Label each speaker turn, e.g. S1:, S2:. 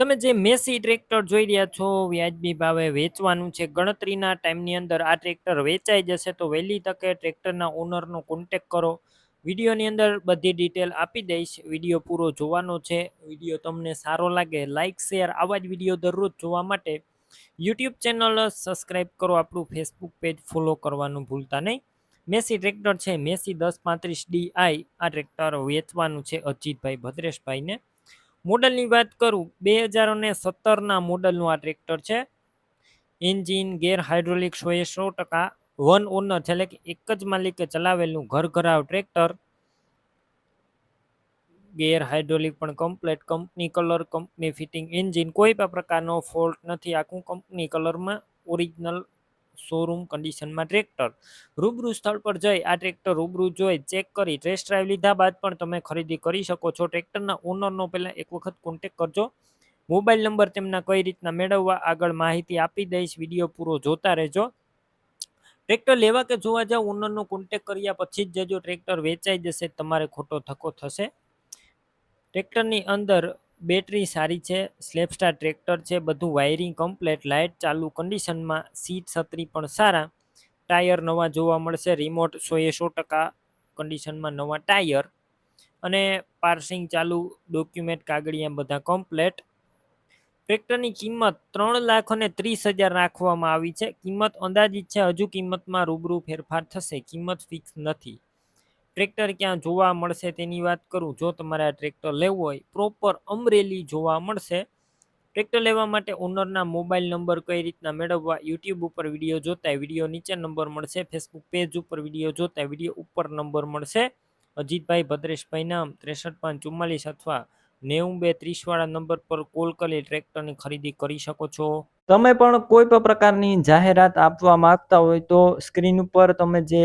S1: તમે જે Massey tractor જોઈ રહ્યા છો, વ્યાજબી ભાવે વેચવાનું છે, ગણતરીના ટાઈમની અંદર આ ટ્રેક્ટર વેચાઈ જશે તો વહેલી તકે ટ્રેક્ટરના ઓનરનો કોન્ટેક કરો. વિડીયોની અંદર બધી ડિટેલ આપી દઈશ. વીડિયો પૂરો જોવાનો છે. વીડિયો તમને સારો લાગે લાઇક શેર આવા જ વીડિયો દરરોજ જોવા માટે યુટ્યુબ ચેનલ સબસ્ક્રાઈબ કરો. આપણું ફેસબુક પેજ ફોલો કરવાનું ભૂલતા નહીં. મેસી ટ્રેક્ટર છે, મેસી દસ પાંત્રીસ ડીઆઈ આ ટ્રેક્ટર વેચવાનું છે અજીતભાઈ, ભદ્રેશભાઈને. મોડલની વાત કરું, બે હજાર અને સત્તરના મોડલનું આ ટ્રેક્ટર છે. એન્જિન, ગેર હાઇડ્રોલિક એ સો ટકા વન ઓનર છે એટલે કે એક જ માલિકે ચલાવેલું ઘર ઘરાવ ટ્રેક્ટર. ગેર હાઇડ્રોલિક પણ complete, company colour, company fitting engine કોઈ પણ પ્રકારનો ફોલ્ટ નથી. આખું કંપની કલરમાં ઓરિજિનલ શોરૂમ કન્ડિશનમાં ટ્રેક્ટર રૂબરૂ સ્થળ પર જઈ આ ટ્રેક્ટર રૂબરૂ જોઈ ચેક કરી ટેસ્ટ ડ્રાઈવ લીધા બાદ પણ તમે ખરીદી કરી શકો છો. ટ્રેક્ટરના ઓનરનો પહેલાં એક વખત કોન્ટેક કરજો. મોબાઈલ નંબર તેમના કઈ રીતના મેળવવા આગળ માહિતી આપી દઈશ. વીડિયો પૂરો જોતા રહેજો. ટ્રેક્ટર લેવા કે જોવા જાવ ઓનરનો કોન્ટેક કર્યા પછી જ જજો. ટ્રેક્ટર વેચાઈ જશે, તમારે ખોટો ધક્કો થશે. ટ્રેક્ટરની અંદર બેટરી સારી છે સ્લેપસ્ટાર ટ્રેક્ટર છે, બધું વાયરિંગ કમ્પ્લેટ લાઇટ ચાલુ કન્ડિશનમાં સીટ છત્રી પણ સારા. ટાયર નવા જોવા મળશે રિમોટ સો એ સો ટકા કન્ડિશનમાં નવા ટાયર અને પાર્સિંગ ચાલુ ડોક્યુમેન્ટ કાગળિયા બધા કમ્પ્લેટ ટ્રેક્ટરની કિંમત ત્રણ લાખ અને ત્રીસ હજાર રાખવામાં આવી છે. કિંમત અંદાજિત છે, હજુ કિંમતમાં રૂબરૂ ફેરફાર થશે. કિંમત ફિક્સ નથી. ટ્રેક્ટર ક્યાં જોવા મળશે તેની વાત કરું? જો તમારે આ ટ્રેક્ટર લેવું હોય પ્રોપર અમરેલી જોવા મળશે. ટ્રેક્ટર લેવા માટે ઓનરના મોબાઈલ નંબર કઈ રીતના મેળવવા યુટ્યુબ ઉપર વીડિયો જોતા વીડિયો નીચે નંબર મળશે. ફેસબુક પેજ ઉપર વીડિયો જોતા વીડિયો ઉપર નંબર મળશે. અજીતભાઈ ભદ્રેશભાઈ નામ, ત્રેસઠ પાંચ ચુમ્માલીસ અથવા નેવું બે ત્રીસવાળા નંબર પર કોલ કરી ટ્રેક્ટરની ખરીદી કરી શકો છો.
S2: તમે પણ કોઈ પણ પ્રકારની જાહેરાત આપવા માંગતા હોય તો સ્ક્રીન ઉપર તમે જે